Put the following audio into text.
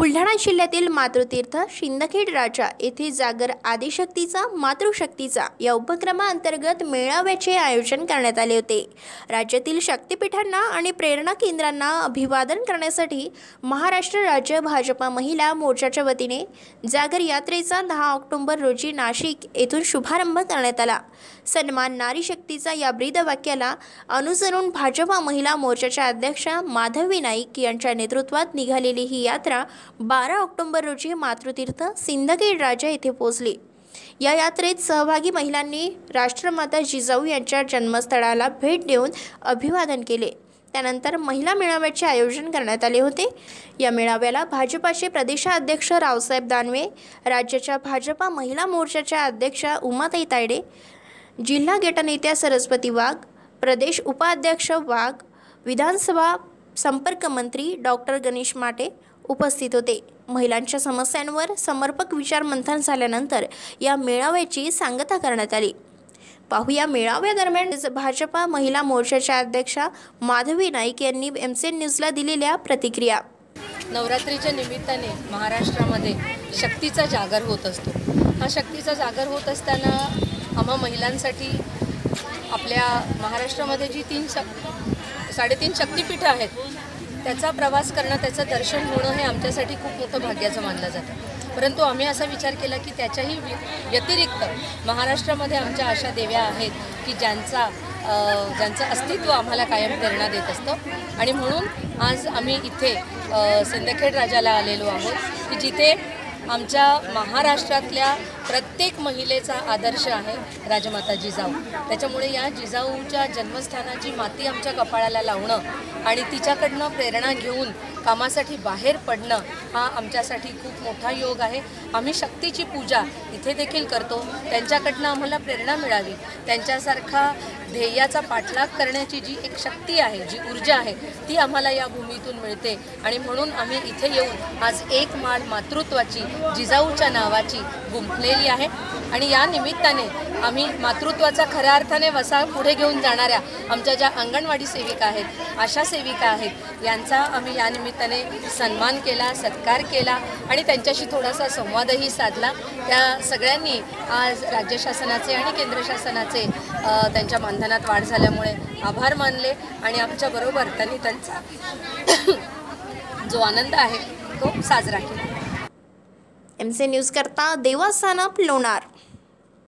बुलढाणा जिल्ह्यातील मातृतीर्थ शिंदखेड राजा येथे जागर आदिशक्तीचा मातृशक्तीचा या उपक्रमाअंतर्गत मेळाव्याचे आयोजन करण्यात आले होते. राज्यातील शक्तिपीठांना आणि प्रेरणा केंद्रांना अभिवादन करण्यासाठी महाराष्ट्र राज्य भाजपा महिला मोर्चाच्या वतीने जागर यात्रेचा दहा ऑक्टोबर रोजी नाशिक येथून शुभारंभ करण्यात आला. सन्मान नारी शक्तीचा या ब्रीदवाक्याला अनुसरून भाजपा महिला मोर्चाच्या अध्यक्षा माधवी नाईक यांच्या नेतृत्वात निघालेली ही यात्रा बारा ऑक्टोबर रोजी मातृतीर्थ सिंदखेड राजा येथे पोहोचले. या यात्रेत सहभागी महिलांनी राष्ट्रमाता जिजाऊ यांच्या जन्मस्थळाला भेट देऊन अभिवादन केले. त्यानंतर महिला मेळाव्याचे आयोजन करण्यात आले होते. या मेळाव्याला भाजपाचे प्रदेशाध्यक्ष रावसाहेब दानवे राज्याच्या भाजपा महिला मोर्चाच्या अध्यक्षा उमाताई तायडे जिल्हा गटनेत्या सरस्वती वाघ प्रदेश उपाध्यक्ष वाघ विधानसभा संपर्क मंत्री डॉक्टर गणेश माटे उपस्थित होते. महिलांच्या समस्यांवर समर्पक विचार मंथन झाल्यानंतर या मेळाव्याची सांगता करण्यात आली. पाहूया मेळाव्यादरम्यान भाजपा महिला मोर्चाच्या अध्यक्षा माधवी नाईक यांनी एम सी न्यूजला दिलेल्या प्रतिक्रिया. नवरात्रीच्या निमित्ताने महाराष्ट्रामध्ये शक्तीचा जागर होत असतो. हा शक्तीचा जागर होत असताना आम्हा महिलांसाठी आपल्या महाराष्ट्रामध्ये जी तीन शक् साडेतीन शक्तिपीठं आहेत त्याचा प्रवास करणं त्याचं दर्शन होणं हे आमच्यासाठी खूप मोठं भाग्याचं मानलं जातं. परंतु आम्ही असा विचार केला की त्याच्याही व्य- व्यतिरिक्त महाराष्ट्रामध्ये आमच्या अशा देव्या आहेत की ज्यांचा ज्यांचं अस्तित्व आम्हाला कायम प्रेरणा देत असतं. आणि म्हणून आज आम्ही इथे सिंदखेड राजाला आलेलो आहोत की जिथे आमच्या महाराष्ट्रातल्या प्रत्येक महिलेचा आदर्श आहे राजमाता जिजाऊ त्याच्यामुळे या जिजाऊच्या जन्मस्थानाची माती आमच्या कपाळाला लावणं आणि तिच्याकडनं प्रेरणा घेऊन कामासाठी बाहेर पडणं हा आमच्यासाठी खूप मोठा योग आहे. आम्ही शक्तीची पूजा इथे देखील करतो. त्यांच्याकडनं आम्हाला प्रेरणा मिळावी. त्यांच्यासारखा ध्येयाचा पाठलाग करण्याची जी एक शक्ती आहे जी ऊर्जा आहे ती आम्हाला या भूमीतून मिळते. आणि म्हणून आम्ही इथे येऊन आज एक माळ मातृत्वाची जिजाऊच्या नावाची गुंफलेली आहे. आणि या निमित्ताने आम्ही मातृत्वाचा खऱ्या अर्थाने वसा पुढे घेऊन जाणाऱ्या आमच्या ज्या अंगणवाडी सेविका आहेत आशा सेविका आहेत यांचा आम्ही या निमित्ताने सन्मान केला सत्कार केला आणि त्यांच्याशी थोडासा संवादही साधला. त्या सगळ्यांनी आज राज्य शासनाचे आणि केंद्र शासनाचे त्यांच्या मानधनात वाढ झाल्यामुळे आभार मानले आणि आमच्याबरोबर त्यांनी त्यांचा जो आनंद आहे तो साजरा केला. एम सी न्यूज करता देवस्थानप लोणार